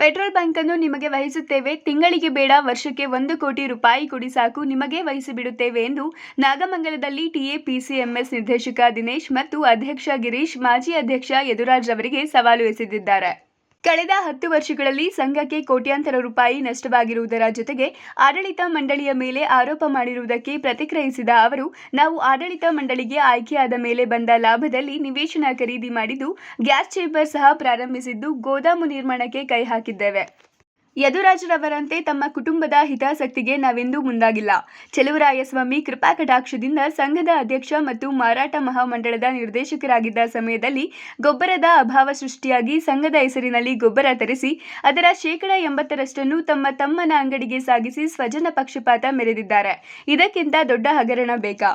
Petrol ಬಂಕನ್ನು ನಿಮಗೆ ವಹಿಸುತ್ತೇವೆ. ತಿಂಗಳಿಗೆ ಬೇಡ, ವರ್ಷಕ್ಕೆ ಒಂದು ಕೋಟಿ ರೂಪಾಯಿ ಕೊಡಿ ಸಾಕು, ನಿಮಗೆ ವಹಿಸಿಬಿಡುತ್ತೇವೆ ಎಂದು ನಾಗಮಂಗಲದಲ್ಲಿ ಟಿಎಪಿಸಿಎಂಎಸ್ ನಿರ್ದೇಶಕ ದಿನೇಶ್ ಮತ್ತು ಅಧ್ಯಕ್ಷ ಗಿರೀಶ್, ಮಾಜಿ ಅಧ್ಯಕ್ಷ ಯದುರಾಜ್ ಅವರಿಗೆ ಸವಾಲು ಎಸೆದಿದ್ದಾರೆ. ಕಳೆದ ಹತ್ತು ವರ್ಷಗಳಲ್ಲಿ ಸಂಘಕ್ಕೆ ಕೋಟ್ಯಾಂತರ ರೂಪಾಯಿ ನಷ್ಟವಾಗಿರುವುದರ ಜೊತೆಗೆ ಆಡಳಿತ ಮಂಡಳಿಯ ಮೇಲೆ ಆರೋಪ ಮಾಡಿರುವುದಕ್ಕೆ ಪ್ರತಿಕ್ರಿಯಿಸಿದ ಅವರು, ನಾವು ಆಡಳಿತ ಮಂಡಳಿಗೆ ಆಯ್ಕೆಯಾದ ಮೇಲೆ ಬಂದ ಲಾಭದಲ್ಲಿ ನಿವೇಶನ ಖರೀದಿ ಮಾಡಿದ್ದು, ಗ್ಯಾಸ್ ಚೇಂಬರ್ ಸಹ ಪ್ರಾರಂಭಿಸಿದ್ದು ಗೋದಾಮು ನಿರ್ಮಾಣಕ್ಕೆ ಕೈ ಹಾಕಿದ್ದೇವೆ. ಯದುರಾಜರವರಂತೆ ತಮ್ಮ ಕುಟುಂಬದ ಹಿತಾಸಕ್ತಿಗೆ ನಾವೆಂದೂ ಮುಂದಾಗಿಲ್ಲ. ಚೆಲುವರಾಯಸ್ವಾಮಿ ಕೃಪಾ ಕಟಾಕ್ಷದಿಂದ ಸಂಘದ ಅಧ್ಯಕ್ಷ ಮತ್ತು ಮಾರಾಟ ಮಹಾಮಂಡಳದ ನಿರ್ದೇಶಕರಾಗಿದ್ದ ಸಮಯದಲ್ಲಿ ಗೊಬ್ಬರದ ಅಭಾವ ಸೃಷ್ಟಿಯಾಗಿ ಸಂಘದ ಹೆಸರಿನಲ್ಲಿ ಗೊಬ್ಬರ ತರಿಸಿ, ಅದರ ಶೇಕಡ ಎಂಬತ್ತರಷ್ಟನ್ನು ತಮ್ಮ ತಮ್ಮನ ಅಂಗಡಿಗೆ ಸಾಗಿಸಿ ಸ್ವಜನ ಪಕ್ಷಪಾತ ಮೆರೆದಿದ್ದಾರೆ. ಇದಕ್ಕಿಂತ ದೊಡ್ಡ ಹಗರಣ ಬೇಕಾ?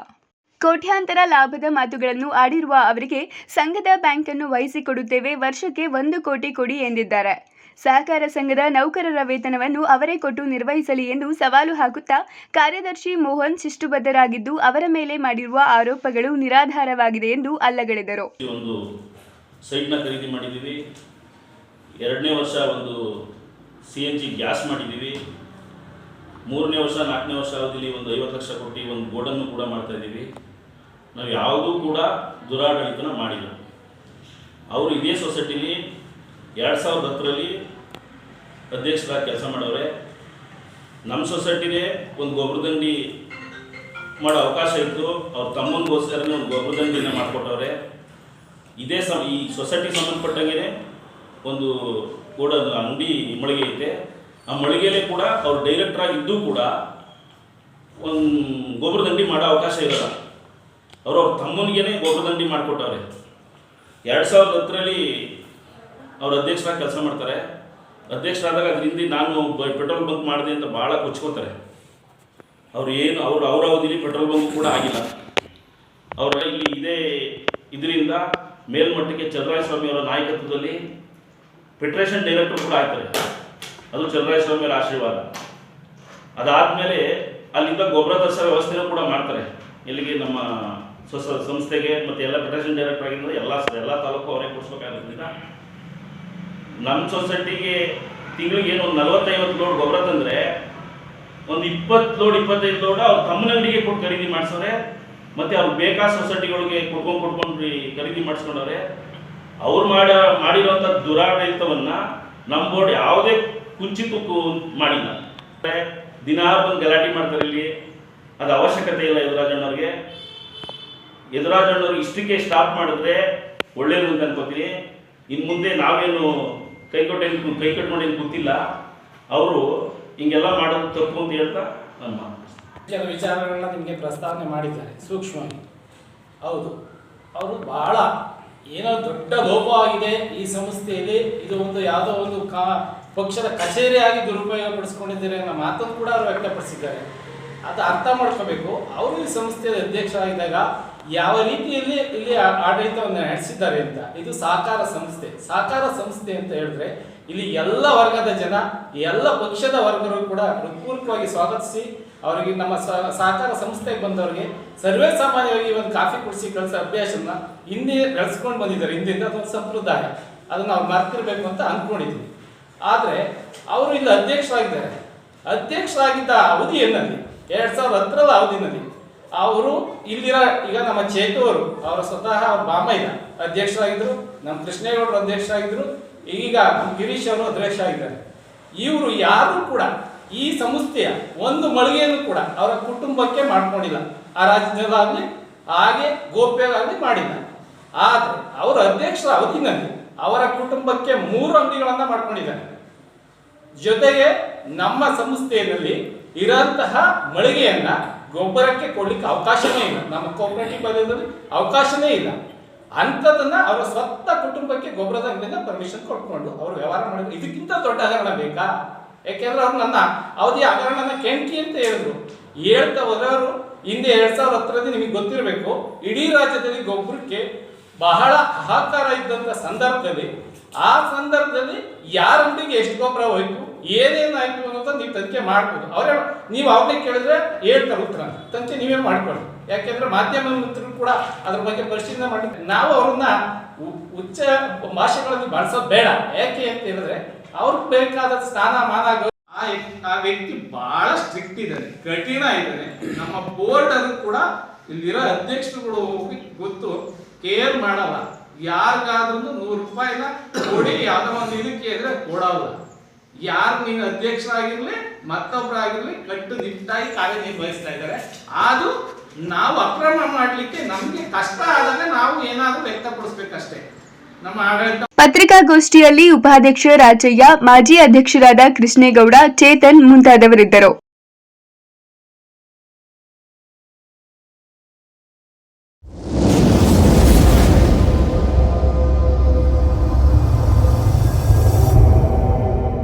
ಕೋಟ್ಯಾಂತರ ಲಾಭದ ಮಾತುಗಳನ್ನು ಆಡಿರುವ ಅವರಿಗೆ ಸಂಘದ ಬ್ಯಾಂಕನ್ನು ವಹಿಸಿಕೊಡುತ್ತೇವೆ ವರ್ಷಕ್ಕೆ ಒಂದು ಕೋಟಿ ಕೊಡಿ ಎಂದಿದ್ದಾರೆ. ಸಹಕಾರ ಸಂಘದ ನೌಕರರ ವೇತನವನ್ನು ಅವರೇ ಕೊಟ್ಟು ನಿರ್ವಹಿಸಲಿ ಎಂದು ಸವಾಲು ಹಾಕುತ್ತಾ ಕಾರ್ಯದರ್ಶಿ ಮೋಹನ್ ಶಿಷ್ಟುಬದ್ಧರಾಗಿದ್ದು ಅವರ ಮೇಲೆ ಮಾಡಿರುವ ಆರೋಪಗಳು ನಿರಾಧಾರವಾಗಿದೆ ಎಂದು ಅಲ್ಲಗಳೆದರು. ಎರಡನೇ ವರ್ಷ ಒಂದು ಸಿ ಎನ್ ಜಿ ಗ್ಯಾಸ್ ಮಾಡಿದ್ದೀವಿ. ಮೂರನೇ ವರ್ಷ, ನಾಲ್ಕನೇ ವರ್ಷ ಅವಧಿಯಲ್ಲಿ ಒಂದು ಐವತ್ತು ಲಕ್ಷ ಕೊಟ್ಟು ಒಂದು ಬೋರ್ಡನ್ನು ಕೂಡ ಮಾಡ್ತಾ ಇದ್ದೀವಿ. ನಾವು ಯಾವುದೂ ಕೂಡ ದುರಾಡಳಿತನ ಮಾಡಿಲ್ಲ. ಅವರು ಇದೇ ಸೊಸೈಟಿಲಿ ಎರಡು ಸಾವಿರದ ಹತ್ತರಲ್ಲಿ ಅಧ್ಯಕ್ಷರಾಗಿ ಕೆಲಸ ಮಾಡವ್ರೆ ನಮ್ಮ ಸೊಸೈಟಿನೇ ಒಂದು ಗೊಬ್ಬರದಂಡಿ ಮಾಡೋ ಅವಕಾಶ ಇತ್ತು. ಅವ್ರ ತಮ್ಮನಿಗೋಸ್ಕರನೇ ಒಂದು ಗೊಬ್ಬರದಂಡಿನ ಮಾಡಿಕೊಟ್ಟವ್ರೆ. ಇದೇ ಸಮ, ಈ ಸೊಸೈಟಿಗೆ ಸಂಬಂಧಪಟ್ಟಂಗೆ ಒಂದು ಕೂಡ ಅಂಗಡಿ ಮಳಿಗೆ ಐತೆ. ಆ ಮಳಿಗೆಯಲ್ಲೇ ಕೂಡ ಅವ್ರು ಡೈರೆಕ್ಟರ್ ಆಗಿದ್ದು ಕೂಡ ಒಂದು ಗೊಬ್ಬರದಂಡಿ ಮಾಡೋ ಅವಕಾಶ ಇಲ್ಲ ಅವರು ಅವ್ರ ತಮ್ಮನಿಗೇನೆ ಗೊಬ್ಬರದಂಡಿ ಮಾಡಿಕೊಟ್ಟವ್ರೆ. ಎರಡು ಸಾವಿರದ ಹತ್ತರಲ್ಲಿ ಅವ್ರ ಅಧ್ಯಕ್ಷರಾಗಿ ಕೆಲಸ ಮಾಡ್ತಾರೆ. ಅಧ್ಯಕ್ಷರಾದಾಗ ಅದ್ರ ಹಿಂದೆ ನಾನು ಪೆಟ್ರೋಲ್ ಬಂಕ್ ಮಾಡಿದೆ ಅಂತ ಭಾಳ ಕೊಚ್ಕೋತಾರೆ. ಅವ್ರು ಏನು, ಅವ್ರು ಅವರ ಅವಧಿಲಿ ಪೆಟ್ರೋಲ್ ಬಂಕ್ ಕೂಡ ಆಗಿಲ್ಲ. ಅವರ ಇಲ್ಲಿ ಇದೇ ಇದರಿಂದ ಮೇಲ್ಮಟ್ಟಕ್ಕೆ ಚಂದ್ರಾಯಸ್ವಾಮಿ ಅವರ ನಾಯಕತ್ವದಲ್ಲಿ ಫೆಡರೇಷನ್ ಡೈರೆಕ್ಟರ್ ಕೂಡ ಆಗ್ತಾರೆ. ಅದು ಚಂದ್ರಾಯ ಸ್ವಾಮಿ ಅವರ ಆಶೀರ್ವಾದ. ಅದಾದಮೇಲೆ ಅಲ್ಲಿಂದ ಗೊಬ್ಬರ ತರಿಸೋ ವ್ಯವಸ್ಥೆನೂ ಕೂಡ ಮಾಡ್ತಾರೆ. ಇಲ್ಲಿಗೆ ನಮ್ಮ ಸ್ವಸ ಸಂಸ್ಥೆಗೆ ಮತ್ತು ಎಲ್ಲ ಫೆಡರೇಷನ್ ಡೈರೆಕ್ಟರ್ ಆಗಿದ್ರೆ ಎಲ್ಲ ಎಲ್ಲ ತಾಲೂಕು ಅವರೇ ಕೊಡಿಸ್ಬೇಕಾಗಿರೋದ್ರಿಂದ ನಮ್ಮ ಸೊಸೈಟಿಗೆ ತಿಂಗಳಿಗೆ ಏನು ಒಂದು ನಲವತ್ತೈವತ್ತು ಲೋಡ್ ಗೊಬ್ಬರ ತಂದರೆ ಒಂದು ಇಪ್ಪತ್ತು ಲೋಡ್, ಇಪ್ಪತ್ತೈದು ಲೋಡ್ ಅವ್ರು ತಮ್ಮನ ಕೊಟ್ಟು ಖರೀದಿ ಮಾಡಿಸೋರೆ ಮತ್ತು ಅವ್ರು ಬೇಕಾದ ಸೊಸೈಟಿಗಳಿಗೆ ಕೊಡ್ಕೊಂಡು ಕೊಟ್ಕೊಂಡು ಖರೀದಿ ಮಾಡಿಸ್ಕೊಂಡವ್ರೆ. ಅವ್ರು ಮಾಡ, ಮಾಡಿರೋಂಥ ದುರಾಡಳಿತವನ್ನು ನಮ್ಮ ಬೋರ್ಡ್ ಯಾವುದೇ ಕುಂಚಿತು ಮಾಡಿಲ್ಲ. ದಿನ ಬಂದು ಗಲಾಟೆ ಮಾಡ್ತಾರೆ ಇಲ್ಲಿ. ಅದು ಅವಶ್ಯಕತೆ ಇಲ್ಲ ಯದುರಾಜಣ್ಣವ್ರಿಗೆ ಎದುರಾಜಣ್ಣವ್ರಿಗೆ ಇಷ್ಟಕ್ಕೆ ಸ್ಟಾಪ್ ಮಾಡಿದ್ರೆ ಒಳ್ಳೇದು ಅಂತ ಅನ್ಕೋತೀನಿ ಇನ್ನು ಮುಂದೆ ನಾವೇನು ಕೈ ಕೊಟ್ಟೇನು ಕೈ ಕಟ್ಕೊಂಡೇನು ಗೊತ್ತಿಲ್ಲ. ಅವರು ಹಿಂಗೆಲ್ಲ ಮಾಡೋದು ತಪ್ಪು ಅಂತ ಹೇಳ್ತಾ ನನ್ನ ಮಾತು ವಿಚಾರಗಳನ್ನ ನಿಮಗೆ ಪ್ರಸ್ತಾವನೆ ಮಾಡಿದ್ದಾರೆ, ಸೂಕ್ಷ್ಮವಾಗಿ. ಹೌದು, ಅವರು ಬಹಳ ಏನೋ ದೊಡ್ಡ ಲೋಪವಾಗಿದೆ ಈ ಸಂಸ್ಥೆಯಲ್ಲಿ. ಇದು ಒಂದು ಯಾವುದೋ ಒಂದು ಕಾ, ಪಕ್ಷದ ಕಚೇರಿಯಾಗಿ ದುರುಪಯೋಗ ಪಡಿಸ್ಕೊಂಡಿದ್ದಾರೆ ಅನ್ನೋ ಮಾತನ್ನು ಕೂಡ ಅವರು ವ್ಯಕ್ತಪಡಿಸಿದ್ದಾರೆ. ಅದು ಅರ್ಥ ಮಾಡ್ಕೋಬೇಕು. ಅವರು ಈ ಸಂಸ್ಥೆಯ ಅಧ್ಯಕ್ಷರಾಗಿದ್ದಾಗ ಯಾವ ರೀತಿಯಲ್ಲಿ ಇಲ್ಲಿ ಆಡಳಿತವನ್ನು ನಡೆಸಿದ್ದಾರೆ ಅಂತ. ಇದು ಸಹಕಾರ ಸಂಸ್ಥೆ. ಸಹಕಾರ ಸಂಸ್ಥೆ ಅಂತ ಹೇಳಿದ್ರೆ ಇಲ್ಲಿ ಎಲ್ಲ ವರ್ಗದ ಜನ, ಎಲ್ಲ ಪಕ್ಷದ ವರ್ಗರು ಕೂಡ ಹೃತ್ಪೂರ್ವಕವಾಗಿ ಸ್ವಾಗತಿಸಿ ಅವರಿಗೆ ನಮ್ಮ ಸಹಕಾರ ಸಂಸ್ಥೆಗೆ ಬಂದವರಿಗೆ ಸರ್ವೇ ಸಾಮಾನ್ಯವಾಗಿ ಒಂದು ಕಾಫಿ ಕುಡಿಸಿ ಕಳಿಸೋ ಅಭ್ಯಾಸನ ಹಿಂದೆ ನಡೆಸ್ಕೊಂಡು ಬಂದಿದ್ದಾರೆ. ಹಿಂದಿಂದ ಅದೊಂದು ಸಂಪ್ರದಾಯ. ಅದನ್ನ ಅವ್ರು ಮರ್ತಿರ್ಬೇಕು ಅಂತ ಅನ್ಕೊಂಡಿದ್ವಿ. ಆದರೆ ಅವರು ಇಲ್ಲಿ ಅಧ್ಯಕ್ಷರಾಗಿದ್ದಾರೆ. ಅಧ್ಯಕ್ಷರಾಗಿದ್ದ ಅವಧಿಯಲ್ಲಿ ಎರಡು ಸಾವಿರದ ಹತ್ತರದ ಅವಧಿನಲ್ಲಿ. ಅವರು ಇಲ್ಲಿರೋ ಈಗ ನಮ್ಮ ಚೇತು ಅವರು ಅವರ ಸ್ವತಃ ಅವ್ರ ಬಾಮಯ್ಯ ಅಧ್ಯಕ್ಷರಾಗಿದ್ರು ನಮ್ಮ ಕೃಷ್ಣೇಗೌಡರು ಅಧ್ಯಕ್ಷರಾಗಿದ್ರು ಈಗ ನಮ್ಮ ಗಿರೀಶ್ ಅವರು ಅಧ್ಯಕ್ಷರಾಗಿದ್ದಾರೆ. ಇವರು ಯಾರು ಕೂಡ ಈ ಸಂಸ್ಥೆಯ ಒಂದು ಮಳಿಗೆಯನ್ನು ಕೂಡ ಅವರ ಕುಟುಂಬಕ್ಕೆ ಮಾಡ್ಕೊಂಡಿಲ್ಲ. ಆ ರಾಜ್ಯದಾಗ್ಲಿ ಹಾಗೆ ಗೋಪ್ಯಗಾಗಲಿ ಮಾಡಿಲ್ಲ. ಆದರೆ ಅವರ ಅಧ್ಯಕ್ಷರ ಅವಧಿನಲ್ಲಿ ಅವರ ಕುಟುಂಬಕ್ಕೆ ಮೂರು ಅಂಗಡಿಗಳನ್ನು ಮಾಡ್ಕೊಂಡಿದ್ದಾರೆ. ಜೊತೆಗೆ ನಮ್ಮ ಸಂಸ್ಥೆಯಲ್ಲಿ ಇರೋಂತಹ ಮಳಿಗೆಯನ್ನ ಗೊಬ್ಬರಕ್ಕೆ ಕೊಡ್ಲಿಕ್ಕೆ ಅವಕಾಶನೇ ಇಲ್ಲ. ನಮ್ಮ ಕೋಪರೇಟಿವ್ ಪದ್ಧತಿಯಲ್ಲಿ ಅವಕಾಶನೇ ಇಲ್ಲ. ಅಂಥದನ್ನ ಅವರ ಸ್ವಂತ ಕುಟುಂಬಕ್ಕೆ ಗೊಬ್ಬರದ ಅಂಗಡಿಯಿಂದ ಪರ್ಮಿಷನ್ ಕೊಟ್ಕೊಂಡು ಅವರು ವ್ಯವಹಾರ ಮಾಡಿದ್ರು. ಇದಕ್ಕಿಂತ ದೊಡ್ಡ ಹಗರಣ ಬೇಕಾ? ಯಾಕೆಂದ್ರೆ ಅವ್ರು ನನ್ನ ಅವಧಿ ಹಗರಣನ ಕೆಂಕಿ ಅಂತ ಹೇಳಿದ್ರು. ಹೇಳ್ತಾ ಹೋದವರು ಹಿಂದೆ ಎರಡ್ ಸಾವಿರದ ಹತ್ತರಲ್ಲಿ ನಿಮಗೆ ಗೊತ್ತಿರಬೇಕು, ಇಡೀ ರಾಜ್ಯದಲ್ಲಿ ಗೊಬ್ಬರಕ್ಕೆ ಬಹಳ ಹಾಕಾರ ಇದ್ದಂಥ ಸಂದರ್ಭದಲ್ಲಿ, ಆ ಸಂದರ್ಭದಲ್ಲಿ ಯಾರ ಎಷ್ಟು ಗೊಬ್ಬರ ಹೋಯ್ತು? ಏನೇನಾಯ್ತು ಅನ್ನೋದು ನೀವು ತನಿಖೆ ಮಾಡ್ಬೋದು. ಅವರೇ ನೀವು ಅವ್ರನ್ನೇ ಕೇಳಿದ್ರೆ ಹೇಳ್ತಾರೆ ಉತ್ತರ. ತನಿಖೆ ನೀವೇ ಮಾಡ್ಕೊಳ್ಳಿ. ಯಾಕೆಂದ್ರೆ ಮಾಧ್ಯಮ ಮಿತ್ರರು ಕೂಡ ಅದ್ರ ಬಗ್ಗೆ ಪರಿಶೀಲನೆ ಮಾಡಿ ನಾವು ಅವ್ರನ್ನ ಉಚ್ಚ ಭಾಷೆಗಳಲ್ಲಿ ಬಳಸೋದು ಬೇಡ. ಯಾಕೆ ಅಂತ ಹೇಳಿದ್ರೆ ಅವ್ರಿಗೆ ಬೇಕಾದ ಸ್ಥಾನಮಾನ ಆ ವ್ಯಕ್ತಿ- ಬಹಳ ಸ್ಟ್ರಿಕ್ಟ್ ಇದ್ದಾನೆ. ಕಠಿಣ ಇದ್ದಾನೆ. ನಮ್ಮ ಬೋರ್ಡ್ ಅದು ಕೂಡ ಇಲ್ಲಿರೋ ಅಧ್ಯಕ್ಷರುಗಳು ಗೊತ್ತು ಕೇರ್ ಮಾಡಲ್ಲ. ಯಾರಿಗಾದ್ರೂ ನೂರು ರೂಪಾಯಿನ ಕೊಡಿ. ಯಾವುದೋ ಒಂದು ಇದಕ್ಕೆ ಇದ್ರೆ ಕೊಡಲ್ಲ. ಯಾರು ನೀನು ಅಧ್ಯಕ್ಷರಾಗಿರ್ಲಿ ಮತ್ತೊಬ್ಬರಾಗಿರ್ಲಿ ಕಟ್ಟು ನಿಟ್ಟಾಗಿ ಕಾರ್ಯನಿರ್ವಹಿಸ್ತಾ ಇದ್ದಾರೆ. ಅದು ನಾವು ಅಕ್ರಮ ಮಾಡಲಿಕ್ಕೆ ನಮ್ಗೆ ಕಷ್ಟ ಆದಾಗ ನಾವು ಏನಾದರೂ ವ್ಯಕ್ತಪಡಿಸ್ಬೇಕಷ್ಟೇ. ನಮ್ಮ ಆಡಳಿತ ಪತ್ರಿಕಾಗೋಷ್ಠಿಯಲ್ಲಿ ಉಪಾಧ್ಯಕ್ಷ ರಾಜಯ್ಯ, ಮಾಜಿ ಅಧ್ಯಕ್ಷರಾದ ಕೃಷ್ಣೇಗೌಡ, ಚೇತನ್ ಮುಂತಾದವರಿದ್ದರು.